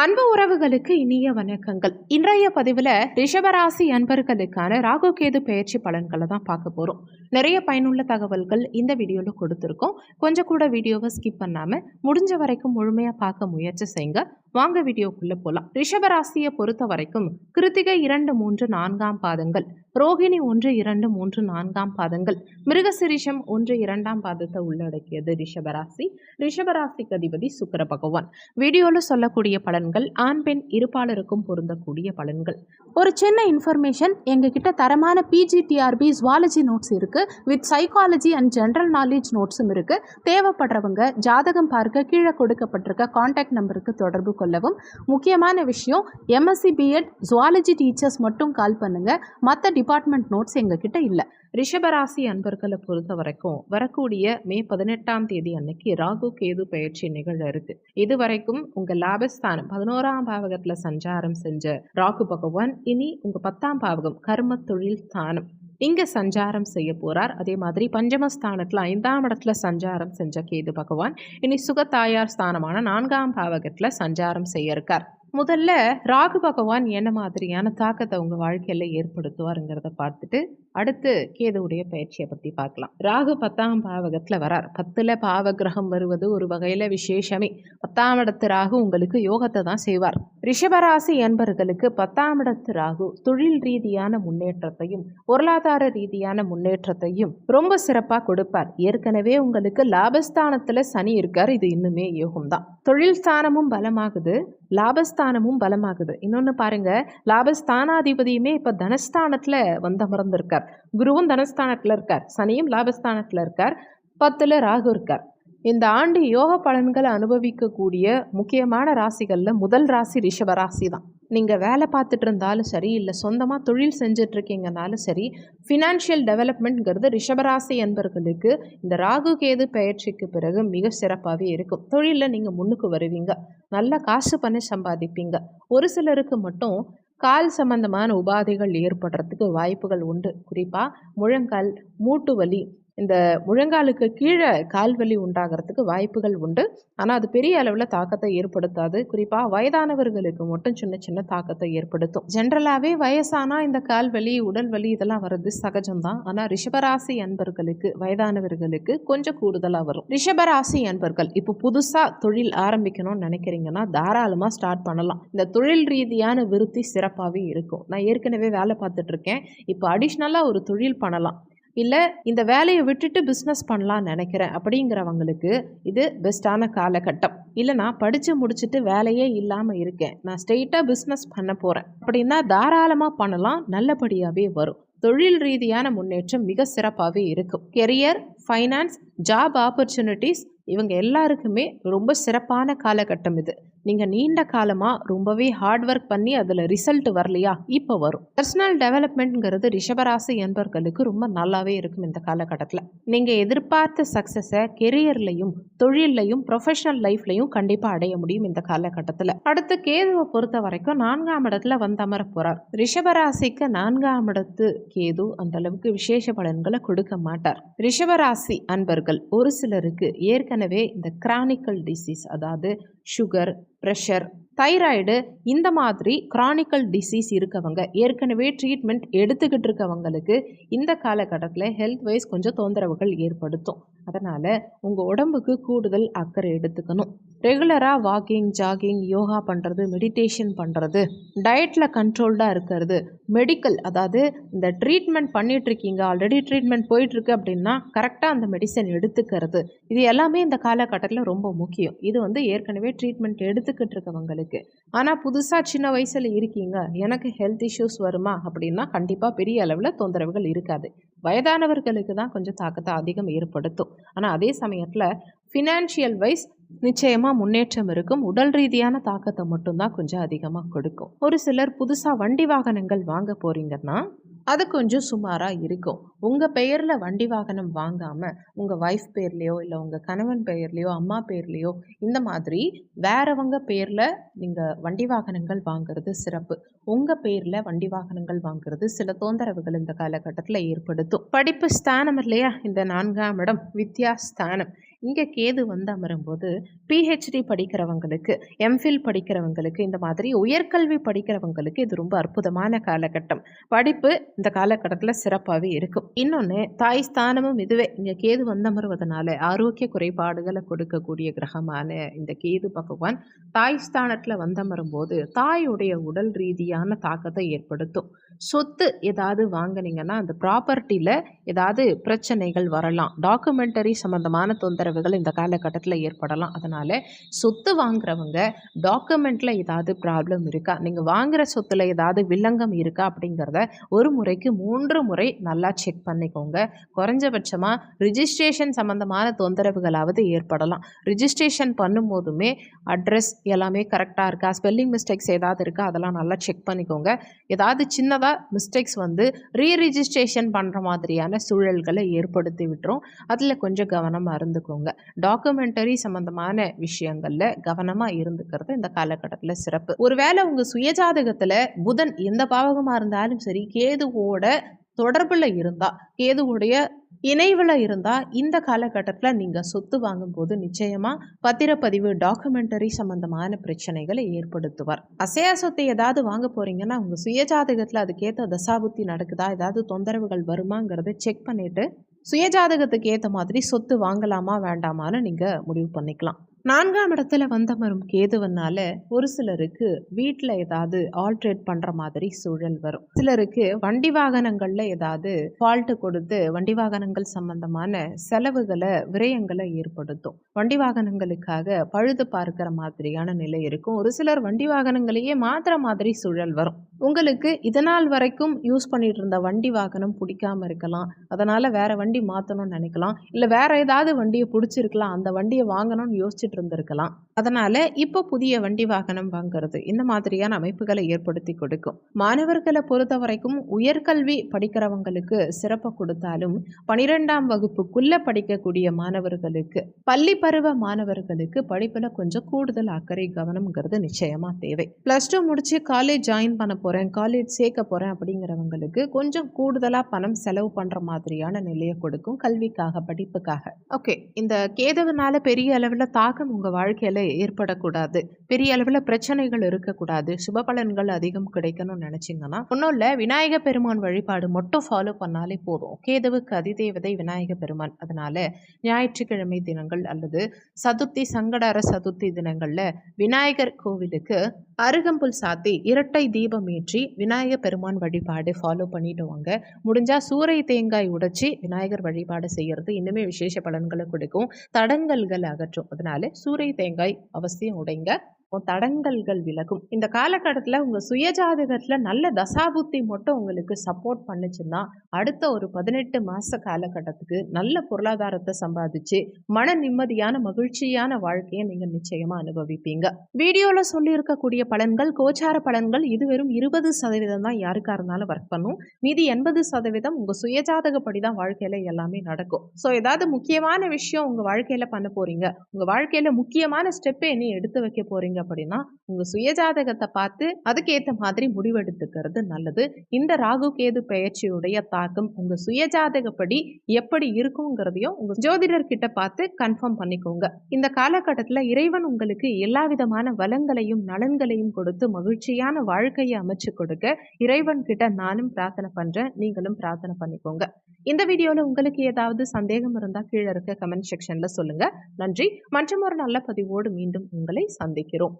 அன்பு உறவுகளுக்கு இனிய வணக்கங்கள். இன்றைய பதிவில் ரிஷபராசி அன்பர்களுக்கான ராகு கேது பயிற்சி பலன்களை தான் பார்க்க போகிறோம் நிறைய பயனுள்ள தகவல்கள் இந்த வீடியோவில் கொடுத்துருக்கோம். கொஞ்சம் கூட வீடியோவை ஸ்கிப் பண்ணாமல் முடிஞ்ச வரைக்கும் முழுமையாக பார்க்க முயற்சி செய்யுங்க. வாங்க வீடியோக்குள்ளே போகலாம் ரிஷபராசியை பொறுத்த வரைக்கும் கிருத்திகை இரண்டு மூன்று நான்காம் பாதங்கள் ரோகிணி ஒன்று இரண்டு மூன்று நான்காம் பாதங்கள் மிருகசிரிஷம் ஒன்று இரண்டாம் பாதத்தை உள்ளடக்கியது ரிஷபராசி. ரிஷபராசிக்கு அதிபதி சுக்கர பகவான். வீடியோவில் சொல்லக்கூடிய பலன்கள் ஆண் பெண் இருப்பாளருக்கும் பொருந்தக்கூடிய பலன்கள். ஒரு சின்ன இன்ஃபர்மேஷன் எங்ககிட்ட தரமான P G T R B zoology notes இருக்குது with psychology and general knowledge நோட்ஸும் இருக்குது தேவைப்படுறவங்க ஜாதகம் பார்க்க கீழே கொடுக்கப்பட்டிருக்க காண்டாக்ட் நம்பருக்கு தொடர்பு கொள்ளவும். முக்கியமான விஷயம் எம்எஸ்சி பிஎட் ஜுவாலஜி டீச்சர்ஸ் மட்டும் கால் பண்ணுங்கள் மற்ற டிபார்ட்மெண்ட் நோட்ஸ் எங்ககிட்ட இல்லை. ரிஷபராசி அன்பர்களை பொறுத்த வரைக்கும் வரக்கூடிய மே பதினெட்டாம் தேதி அன்னைக்கு ராகு கேது பயிற்சி நிகழ இருக்கு. இது வரைக்கும் உங்க லாபஸ்தானம் பதினோராம் பாவகத்துல சஞ்சாரம் செஞ்ச ராகு பகவான் இனி உங்க பத்தாம் பாவகம் கர்ம தொழில் ஸ்தானம். இங்கே சஞ்சாரம் செய்ய போகிறார் அதே மாதிரி பஞ்சமஸ்தானத்தில் ஐந்தாம் இடத்துல சஞ்சாரம் செஞ்ச கேது பகவான் இனி சுகத்தாயார் ஸ்தானமான நான்காம் பாவகத்தில் சஞ்சாரம் செய்ய இருக்கார். முதல்ல ராகு பகவான் என்ன மாதிரியான தாக்கத்தை உங்கள் வாழ்க்கையில் ஏற்படுத்துவாருங்கிறத பார்த்துட்டு அடுத்து கேதுவுடைய பயிற்சியை பற்றி பார்க்கலாம். ராகு பத்தாம் பாவகத்தில் வரார். பத்தில் பாவ கிரகம் வருவது ஒரு வகையில் விசேஷமே. பத்தாம் இடத்து ராகு உங்களுக்கு யோகத்தை தான் செய்வார். ரிஷபராசி என்பர்களுக்கு பத்தாம் இடத்து ராகு தொழில் ரீதியான முன்னேற்றத்தையும் பொருளாதார ரீதியான முன்னேற்றத்தையும் ரொம்ப சிறப்பாக கொடுப்பார். ஏற்கனவே உங்களுக்கு லாபஸ்தானத்தில் சனி இருக்கார். இது இன்னுமே யோகம்தான் தொழில் ஸ்தானமும் பலமாகுது. லாபஸ்தானமும் பலமாகுது. இன்னொன்று பாருங்க லாபஸ்தானாதிபதியுமே இப்போ தனஸ்தானத்தில் வந்த அமர்ந்திருக்கார் குருவும் தனஸ்தானத்தில் இருக்கார். சனியும் லாபஸ்தானத்தில் இருக்கார். பத்தில் ராகு இருக்கார். இந்த ஆண்டு யோக பலன்களை அனுபவிக்கக்கூடிய முக்கியமான ராசிகளில் முதல் ராசி ரிஷப ராசி தான் நீங்கள் வேலை பார்த்துட்டு இருந்தாலும் சரி இல்லை சொந்தமாக தொழில் செஞ்சிட்ருக்கீங்கனாலும் சரி ஃபினான்ஷியல் டெவலப்மெண்ட்ங்கிறது ரிஷபராசி என்பர்களுக்கு இந்த ராகு கேது பயிற்சிக்கு பிறகு மிக சிறப்பாகவே இருக்கும். தொழிலில் நீங்கள் முன்னுக்கு வருவீங்க. நல்ல காசு பண்ணி சம்பாதிப்பீங்க. ஒரு சிலருக்கு மட்டும் கால் சம்பந்தமான உபாதைகள் ஏற்படுறதுக்கு வாய்ப்புகள் உண்டு. குறிப்பாக முழங்கால் மூட்டு வலி இந்த முழங்காலுக்கு கீழே கால்வலி உண்டாகிறதுக்கு வாய்ப்புகள் உண்டு. ஆனால் அது பெரிய அளவில் தாக்கத்தை ஏற்படுத்தாது. குறிப்பாக வயதானவர்களுக்கு மட்டும் சின்ன சின்ன தாக்கத்தை ஏற்படுத்தும். ஜென்ரலாகவே வயசானால் இந்த கால்வலி உடல் வலி இதெல்லாம் வர்றது சகஜம்தான். ஆனால் ரிஷபராசி அன்பர்களுக்கு வயதானவர்களுக்கு கொஞ்சம் கூடுதலாக வரும். ரிஷபராசி அன்பர்கள் இப்போ புதுசாக தொழில் ஆரம்பிக்கணும்னு நினைக்கிறீங்கன்னா தாராளமாக ஸ்டார்ட் பண்ணலாம். இந்த தொழில் ரீதியான விருத்தி சிறப்பாகவே இருக்கும். நான் ஏற்கனவே வேலை பார்த்துட்ருக்கேன் இப்போ அடிஷ்னலாக ஒரு தொழில் பண்ணலாம். இல்லை இந்த வேலையை விட்டுட்டு பிஸ்னஸ் பண்ணலான்னு நினைக்கிறேன் அப்படிங்கிறவங்களுக்கு இது பெஸ்ட்டான காலகட்டம். இல்லை நான் படித்து முடிச்சுட்டு வேலையே இல்லாமல் இருக்கேன். நான் ஸ்ட்ரெயிட்டாக பிஸ்னஸ் பண்ண போகிறேன் அப்படின்னா தாராளமாக பண்ணலாம். நல்லபடியாகவே வரும். தொழில் ரீதியான முன்னேற்றம் மிக சிறப்பாகவே இருக்கும். கெரியர் ஃபைனான்ஸ் ஜாப் ஆப்பர்ச்சுனிட்டிஸ் இவங்க எல்லாருக்குமே ரொம்ப சிறப்பான காலகட்டம் இது. நீங்கள் நீண்ட காலமாக ரொம்பவே ஹார்ட் ஒர்க் பண்ணி அதில் ரிசல்ட் வரலையா? இப்போ வரும். பர்சனல் டெவலப்மெண்ட்ங்கிறது ரிஷபராசி என்பர்களுக்கு ரொம்ப நல்லாவே இருக்கும் இந்த காலகட்டத்தில். நீங்கள் எதிர்பார்த்த சக்ஸஸை கெரியர்லையும் தொழிலையும் ப்ரொஃபஷனல் லைஃப்லையும் கண்டிப்பாக அடைய முடியும் இந்த காலகட்டத்தில். அடுத்து கேதுவை பொறுத்த வரைக்கும் நான்காம் இடத்துல வந்து அமர போகிறார் ரிஷபராசிக்கு நான்காம் இடத்து கேது அந்த அளவுக்கு விசேஷ பலன்களை கொடுக்க மாட்டார். ரிஷபராசி அன்பர்கள் ஒரு சிலருக்கு ஏற்கனவே இந்த கிரானிக்கல் டிசீஸ் அதாவது சுகர் ப்ரெஷர் தைராய்டு இந்த மாதிரி க்ரானிக்கல் டிசீஸ் இருக்கவங்க ஏற்கனவே ட்ரீட்மெண்ட் எடுத்துக்கிட்டு இருக்கவங்களுக்கு இந்த காலகட்டத்தில் ஹெல்த் வைஸ் கொஞ்சம் தொந்தரவுகள் ஏற்படுத்தும். அதனால் உங்கள் உடம்புக்கு கூடுதல் அக்கறை எடுத்துக்கணும். ரெகுலராக வாக்கிங் ஜாகிங் யோகா பண்ணுறது மெடிடேஷன் பண்ணுறது டயட்டில் கண்ட்ரோல்டாக இருக்கிறது மெடிக்கல் அதாவது இந்த ட்ரீட்மெண்ட் பண்ணிகிட்ருக்கீங்க ஆல்ரெடி ட்ரீட்மெண்ட் போயிட்டுருக்கு அப்படின்னா கரெக்டாக அந்த மெடிசன் எடுத்துக்கிறது. இது எல்லாமே இந்த காலகட்டத்தில் ரொம்ப முக்கியம். இது வந்து ஏற்கனவே ட்ரீட்மெண்ட் எடுத்துக்கிட்டு இருக்கவங்களுக்கு. ஆனால் புதுசாக சின்ன வயசில் இருக்கீங்க எனக்கு ஹெல்த் இஷ்யூஸ் வருமா அப்படின்னா கண்டிப்பாக பெரிய அளவில் தொந்தரவுகள் இருக்காது. வயதானவர்களுக்கு தான் கொஞ்சம் தாக்கத்தை அதிகம் ஏற்படுத்தும். ஆனால் அதே சமயத்தில் ஃபினான்ஷியல் வைஸ் நிச்சயமாக முன்னேற்றம் இருக்கும். உடல் ரீதியான தாக்கத்தை மட்டும்தான் கொஞ்சம் அதிகமாக கொடுக்கும். ஒரு சிலர் புதுசாக வண்டி வாகனங்கள் வாங்க போகிறீங்கன்னா அது கொஞ்சம் சுமாராக இருக்கும். உங்கள் பெயரில் வண்டி வாகனம் வாங்காமல் உங்கள் ஒய்ஃப் பேர்லேயோ இல்லை உங்கள் கணவன் பெயர்லேயோ அம்மா பேர்லேயோ இந்த மாதிரி வேறவங்க பேரில் நீங்கள் வண்டி வாகனங்கள் வாங்குறது சிறப்பு. உங்கள் பேரில் வண்டி வாகனங்கள் வாங்குறது சில தொந்தரவுகள் இந்த காலகட்டத்தில் ஏற்படுத்தும். படிப்பு ஸ்தானம் இல்லையா? இந்த நான்காம் இடம் வித்யா ஸ்தானம். இங்கே கேது வந்து அமரும்போது பிஹெச்டி படிக்கிறவங்களுக்கு எம்ஃபில் படிக்கிறவங்களுக்கு இந்த மாதிரி உயர்கல்வி படிக்கிறவங்களுக்கு இது ரொம்ப அற்புதமான காலகட்டம். படிப்பு இந்த காலகட்டத்தில் சிறப்பாகவே இருக்கும். இன்னொன்று தாய் ஸ்தானமும் இதுவே. இங்கே கேது வந்து ஆரோக்கிய குறைபாடுகளை கொடுக்கக்கூடிய கிரகமான இந்த கேது பகவான் தாய் ஸ்தானத்தில் வந்தமரும்போது தாயுடைய உடல் ரீதியான தாக்கத்தை ஏற்படுத்தும். சொத்து ஏதாவது வாங்குனீங்கன்னா அந்த ப்ராப்பர்ட்டியில் ஏதாவது பிரச்சனைகள் வரலாம். டாக்குமெண்டரி சம்மந்தமான தொந்தரவுகள் இந்த காலகட்டத்தில் ஏற்படலாம். அதனால் சொத்து வாங்குறவங்க டாக்குமெண்ட்டில் ஏதாவது ப்ராப்ளம் இருக்கா? நீங்கள் வாங்குகிற சொத்தில் ஏதாவது வில்லங்கம் இருக்கா? அப்படிங்கிறத ஒரு முறைக்கு மூன்று முறை நல்லா செக் பண்ணிக்கோங்க. குறைஞ்சபட்சமாக ரிஜிஸ்ட்ரேஷன் சம்மந்தமான தொந்தரவுகளாவது ஏற்படலாம். ரிஜிஸ்ட்ரேஷன் பண்ணும்போதுமே அட்ரஸ் எல்லாமே கரெக்டாக இருக்கா? ஸ்பெல்லிங் மிஸ்டேக்ஸ் ஏதாவது இருக்கா? அதெல்லாம் நல்லா செக் பண்ணிக்கோங்க. ஏதாவது சின்னதாக மிஸ்டேக்ஸ் வந்து ரீரிஜிஸ்ட்ரேஷன் பண்ணுற மாதிரியான சூழல்களை ஏற்படுத்தி விட்டுரும். அதில் கொஞ்சம் கவனமாக இருந்துக்கோங்க. டாக்குமெண்டரி சம்மந்தமான விஷயங்களில் கவனமாக இருந்துக்கிறது இந்த காலகட்டத்தில் சிறப்பு. ஒருவேளை உங்கள் சுயஜாதகத்தில் புதன் எந்த பாவகமாக இருந்தாலும் சரி கேதுவோட தொடர்பில் இருந்தால் கேதுவுடைய இணைவில் இருந்தால் இந்த காலகட்டத்தில் நீங்கள் சொத்து வாங்கும்போது நிச்சயமாக பத்திரப்பதிவு டாக்குமெண்டரி சம்பந்தமான பிரச்சனைகளை ஏற்படுத்துவார். அசையா சொத்தை ஏதாவது வாங்க போகிறீங்கன்னா உங்கள் சுயஜாதகத்தில் அதுக்கேற்ற தசாபுத்தி நடக்குதா? ஏதாவது தொந்தரவுகள் வருமாங்கிறத செக் பண்ணிவிட்டு சுயஜாதகத்துக்கு ஏற்ற மாதிரி சொத்து வாங்கலாமா வேண்டாமான்னு நீங்கள் முடிவு பண்ணிக்கலாம். நான்காம் இடத்துல வந்தமரும் கேதுவனால ஒரு சிலருக்கு வீட்டில் ஏதாவது ஆல்ட்ரேட் பண்ணுற மாதிரி சூழல் வரும். சிலருக்கு வண்டி வாகனங்களில் ஏதாவது ஃபால்ட்டு கொடுத்து வண்டி வாகனங்கள் சம்பந்தமான செலவுகளை விரயங்களை ஏற்படுத்தும். வண்டி வாகனங்களுக்காக பழுது பார்க்கிற மாதிரியான நிலை இருக்கும். ஒரு சிலர் வண்டி வாகனங்களையே மாற்றுற மாதிரி சூழல் வரும். உங்களுக்கு இதனால் வரைக்கும் யூஸ் பண்ணிட்டு இருந்த வண்டி வாகனம் பிடிக்காம இருக்கலாம். அதனால் வேற வண்டி மாற்றணும்னு நினைக்கலாம். இல்லை வேற ஏதாவது வண்டியை பிடிச்சிருக்கலாம். அந்த வண்டியை வாங்கணும்னு யோசிச்சு யோசிச்சுட்டு இருந்திருக்கலாம் அதனால இப்போ புதிய வண்டி வாகனம் வாங்குறது இந்த மாதிரியான அமைப்புகளை ஏற்படுத்தி கொடுக்கும். மாணவர்களை பொறுத்த வரைக்கும் உயர்கல்வி படிக்கிறவங்களுக்கு சிறப்பு கொடுத்தாலும் பனிரெண்டாம் வகுப்புக்குள்ள படிக்கக்கூடிய மாணவர்களுக்கு பள்ளி பருவ மாணவர்களுக்கு படிப்புல கொஞ்சம் கூடுதல் அக்கறை கவனம்ங்கிறது நிச்சயமா தேவை. ப்ளஸ் டூ முடிச்சு காலேஜ் ஜாயின் பண்ண போறேன் காலேஜ் சேர்க்க போறேன் அப்படிங்கிறவங்களுக்கு கொஞ்சம் கூடுதலா பணம் செலவு பண்ற மாதிரியான நிலையை கொடுக்கும் கல்விக்காக படிப்புக்காக. ஓகே இந்த கேதவனால பெரிய அளவில் தாக்க தாக்கம் உங்கள் வாழ்க்கையில் ஏற்படக்கூடாது. பெரிய அளவில் பிரச்சனைகள் இருக்கக்கூடாது. சுப பலன்கள் அதிகம் கிடைக்கணும்னு நினச்சிங்கன்னா ஒன்றும் இல்லை. விநாயக பெருமான் வழிபாடு மட்டும் ஃபாலோ பண்ணாலே போதும். கேதுவுக்கு அதிதேவதை விநாயக பெருமான். அதனால் ஞாயிற்றுக்கிழமை தினங்கள் அல்லது சதுர்த்தி சங்கடார சதுர்த்தி தினங்களில் விநாயகர் கோவிலுக்கு அருகம்புல் சாத்தி இரட்டை தீபம் ஏற்றி விநாயகர் பெருமான் வழிபாடு ஃபாலோ பண்ணிட்டு வாங்க. முடிஞ்சால் சூறை தேங்காய் உடைச்சி விநாயகர் வழிபாடு செய்கிறது இன்னுமே விசேஷ பலன்களை கொடுக்கும். தடங்கல்கள் அகற்றும். அதனால சூறை தேங்காய் அவசியம் உடைங்க. உன் தடங்கல்கள் விலகும். இந்த காலகட்டத்தில் உங்கள் சுயஜாதகத்தில் நல்ல தசாபுத்தி மட்டும் உங்களுக்கு சப்போர்ட் பண்ணுச்சுன்னா அடுத்த ஒரு பதினெட்டு மாத காலகட்டத்துக்கு நல்ல பொருளாதாரத்தை சம்பாதிச்சு மன நிம்மதியான மகிழ்ச்சியான வாழ்க்கையை நீங்கள் நிச்சயமாக அனுபவிப்பீங்க. வீடியோவில் சொல்லியிருக்கக்கூடிய பலன்கள் கோச்சார பலன்கள் இது வெறும் இருபது சதவீதம் தான். யாருக்காக இருந்தாலும் ஒர்க் பண்ணும். மீதி எண்பது சதவீதம் உங்கள் சுயஜாதகப்படி தான் வாழ்க்கையில் எல்லாமே நடக்கும். ஸோ ஏதாவது முக்கியமான விஷயம் உங்கள் வாழ்க்கையில் பண்ண போகிறீங்க உங்கள் வாழ்க்கையில் முக்கியமான ஸ்டெப்பை நீ எடுத்து வைக்க போகிறீங்க அப்படின்னா உங்கள் சுயஜாதகத்தை பார்த்து அதுக்கேற்ற மாதிரி முடிவெடுத்துக்கிறது நல்லது. இந்த ராகு கேது பெயர்ச்சியுடைய பார்க்கும் உங்கள் சுயஜாதகப்படி எப்படி இருக்குங்கிறதையும் உங்கள் ஜோதிடர்கிட்ட பார்த்து கன்ஃபார்ம் பண்ணிக்கோங்க. இந்த காலகட்டத்தில் இறைவன் உங்களுக்கு எல்லா விதமான வளங்களையும் நலன்களையும் கொடுத்து மகிழ்ச்சியான வாழ்க்கையை அமைச்சு கொடுக்க இறைவன் கிட்ட நானும் பிரார்த்தனை பண்ணுறேன் நீங்களும் பிரார்த்தனை பண்ணிக்கோங்க. இந்த வீடியோவில் உங்களுக்கு ஏதாவது சந்தேகம் இருந்தால் கீழே இருக்க கமெண்ட் செக்ஷனில் சொல்லுங்கள் நன்றி. மற்றும் ஒரு நல்ல பதிவோடு மீண்டும் உங்களை சந்திக்கிறோம்.